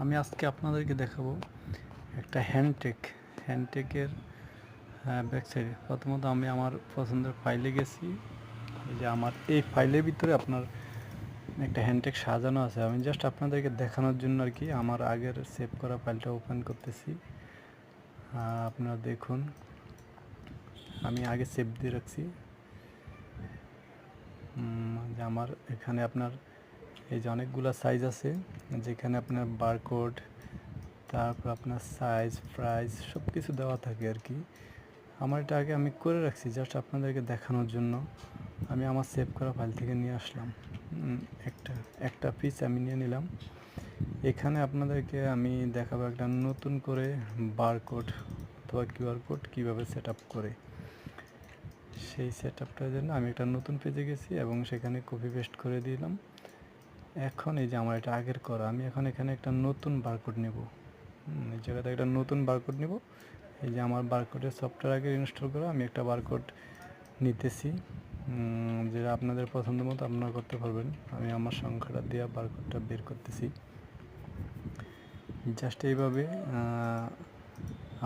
আমি আজকে আপনাদেরকে দেখাবো একটা হ্যান্ডটেক। হ্যান্ডটেকের ব্যাক সাইডে প্রথমত আমি আমার পছন্দের ফাইলে গেছি। এই যে আমার, এই ফাইলের ভিতরে আপনার একটা হ্যান্ডটেক সাজানো আছে। আমি জাস্ট আপনাদেরকে দেখানোর জন্য আর কি আমার আগের সেভ করা ফাইলটা ওপেন করতেছি। আপনারা দেখুন। আমি আগে সেভ দিয়ে রাখছি। যে আমার এখানে আপনার এই যে অনেকগুলো সাইজ আছে, যেখানে আপনার বারকোড তারপর আপনার সাইজ প্রাইস সব কিছু দেওয়া থাকে আর কি। আমার এটা আগে আমি করে রাখছি জাস্ট আপনাদেরকে দেখানোর জন্য। আমি আমার সেভ করা ফাইল থেকে নিয়ে আসলাম। একটা একটা পিস আমি নিয়ে নিলাম। এখানে আপনাদেরকে আমি দেখাবো একটা নতুন করে বারকোড অথবা কিউআর কোড কীভাবে সেট করে। সেই সেট আপটার জন্য আমি একটা নতুন পেজে গেছি এবং সেখানে কপি পেস্ট করে দিলাম। এখন এই যে আমার এটা আগের করা, আমি এখন এখানে একটা নতুন বারকোড নেব। এই জায়গাতে একটা নতুন বারকোড নেব। এই যে আমার বারকোডের সফটওয়্যার আগে ইনস্টল করা আমি একটা বারকোড নিতেছি। যেটা আপনাদের পছন্দ মতো আপনারা করতে পারবেন। আমি আমার সংখ্যাটা দিয়ে বারকোডটা বের করতেছি। জাস্ট এইভাবে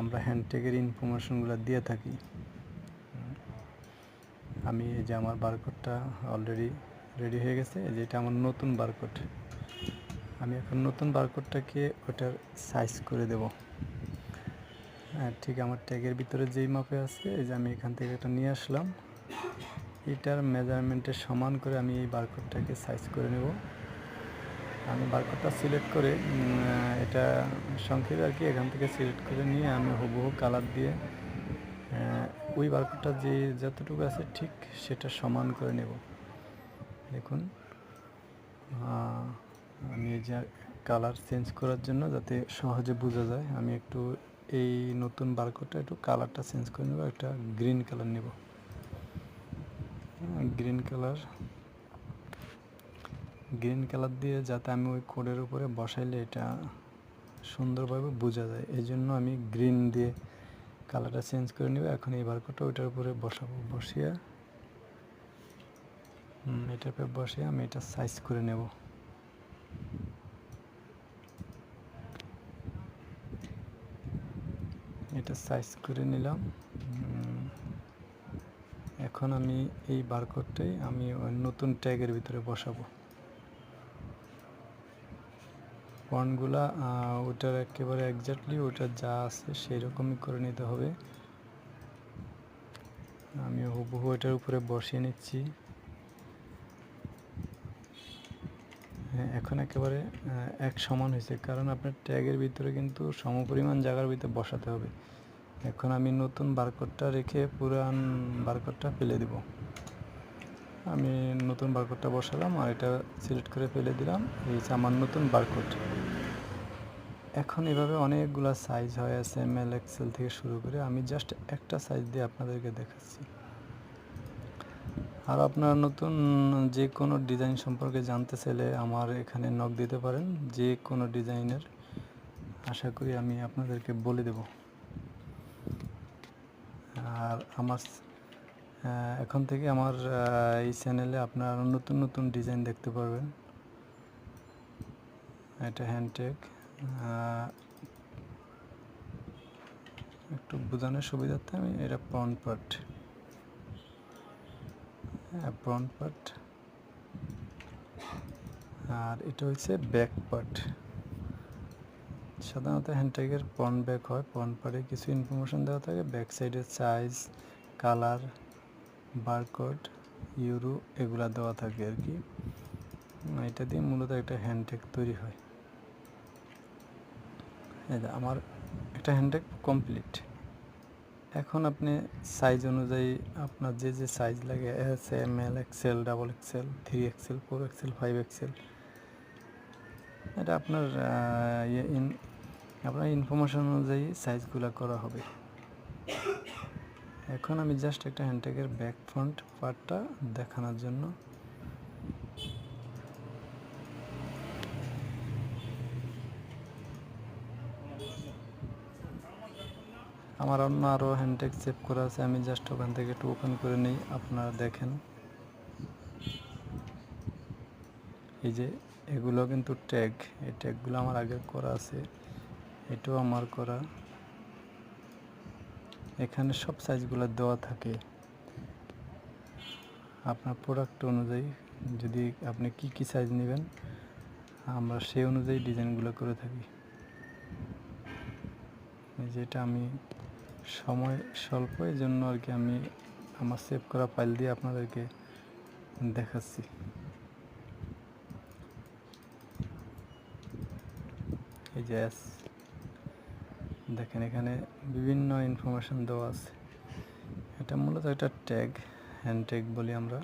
আমরা হ্যান্ডটেকের ইনফরমেশনগুলো দিয়ে থাকি। আমি এই যে আমার বারকোডটা অলরেডি রেডি হয়ে গেছে। এই যে এটা আমার নতুন বারকোড আমি এখন নতুন বারকোডটাকে ওটার সাইজ করে দেব। হ্যাঁ ঠিক আমার ট্যাগের ভিতরে যেই মাপে আছে, এই যে আমি এখান থেকে এটা নিয়ে আসলাম। এটার মেজারমেন্টের সমান করে আমি এই বারকোডটাকে সাইজ করে নেব। আমি বারকোডটা সিলেক্ট করে এটা সংক্ষেপে আর কি এখান থেকে সিলেক্ট করে নিয়ে আমি হুবহু কালার দিয়ে ওই বারকোডটা যে যতটুকু আছে ঠিক সেটা সমান করে নেব। দেখুন। আমি এই যে কালার চেঞ্জ করার জন্য যাতে সহজে বোঝা যায়, আমি একটু এই নতুন বারকোডটা একটু কালারটা চেঞ্জ করে নেব, একটা গ্রিন কালার নেব। গ্রিন কালার গ্রিন কালার দিয়ে যাতে আমি ওই কোডের উপরে বসাইলে এটা সুন্দরভাবে বোঝা যায়। এই জন্য আমি গ্রিন দিয়ে কালারটা চেঞ্জ করে নেব। এখন এই বারকোডটা ওইটার উপরে বসাবো, বসিয়ে এটার উপরে বসিয়ে আমি এটা সাইজ করে নেব। এটা সাইজ করে নিলাম। এখন আমি এই বারকোডটাই আমি নতুন ট্যাগের ভিতরে বসাবো। ফন্টগুলা ওটার একেবারে একজাক্টলি ওটা যা আছে সেই রকমই করে নিতে হবে। আমি হুবহু এটার উপরে বসিয়ে নিচ্ছি। হ্যাঁ এখন একেবারে এক সমান হয়েছে। কারণ আপনার ট্যাগের ভিতরে কিন্তু সমপরিমাণ জায়গার ভিতরে বসাতে হবে। এখন আমি নতুন বারকোডটা রেখে পুরান বারকোডটা ফেলে দিব। আমি নতুন বারকোডটা বসালাম আর এটা সিলেক্ট করে ফেলে দিলাম। এই আমার নতুন বারকোড এখন এভাবে অনেকগুলা সাইজ হয় এস এম এল এক্সেল থেকে শুরু করে। আমি জাস্ট একটা সাইজ দিয়ে আপনাদেরকে দেখাচ্ছি। আর আপনারা নতুন যে কোনো ডিজাইন সম্পর্কে জানতে চাইলে আমার এখানে নক দিতে পারেন, যে কোনো ডিজাইনের আশা করি আমি আপনাদেরকে বলে দেব। আর আমার এখন থেকে আমার এই চ্যানেলে আপনারা নতুন নতুন ডিজাইন দেখতে পারবেন। এটা হ্যান্ডটেক একটু বোঝানোর সুবিধার্থে আমি এটা ফ্রন্ট পার্ট হ্যাঁ ফ্রন্ট পার্ট আর এটা হচ্ছে ব্যাক পার্ট সাধারণত হ্যান্ডটেকের ফ্রন্ট ব্যাক হয়। ফ্রন্ট পার্টে কিছু ইনফরমেশন দেওয়া থাকে। ব্যাক সাইডের সাইজ কালার বারকোড ইউরো এগুলা দেওয়া থাকে আর কি। এটা দিয়ে মূলত একটা হ্যান্ডটেক তৈরি হয়। আমার একটা হ্যান্ডটেক কমপ্লিট এখন আপনি সাইজ অনুযায়ী আপনার যে যে সাইজ লাগে S M L XL double XL three XL four XL five XL এটা আপনার ইয়ে ইন- আপনার ইনফরমেশন অনুযায়ী সাইজগুলো করা হবে। এখন আমি জাস্ট একটা হ্যান্ডটেকের ব্যাক ফ্রন্ট পার্টটা দেখানোর জন্য আমার অন্য আরও হ্যান্ডটেক সেভ করা আছে, আমি জাস্ট ওখান থেকে একটু ওপেন করে নিই, আপনারা দেখেন। এই যে এগুলো কিন্তু ট্যাগ, এই ট্যাগগুলো আমার আগে করা আছে, এটাও আমার করা। এখানে সব সাইজগুলো দেওয়া থাকে। আপনার প্রোডাক্ট অনুযায়ী যদি আপনি কি কি সাইজ নেবেন, আমরা সেই অনুযায়ী ডিজাইনগুলো করে থাকি। যেটা আমি সময় স্বল্প এই জন্য আর কি আমি আমার সেভ করা ফাইল দিয়ে আপনাদেরকে দেখাচ্ছি। এই যে দেখেন এখানে বিভিন্ন ইনফরমেশান দেওয়া আছে। এটা মূলত একটা ট্যাগ হ্যান্ড ট্যাগ বলি আমরা।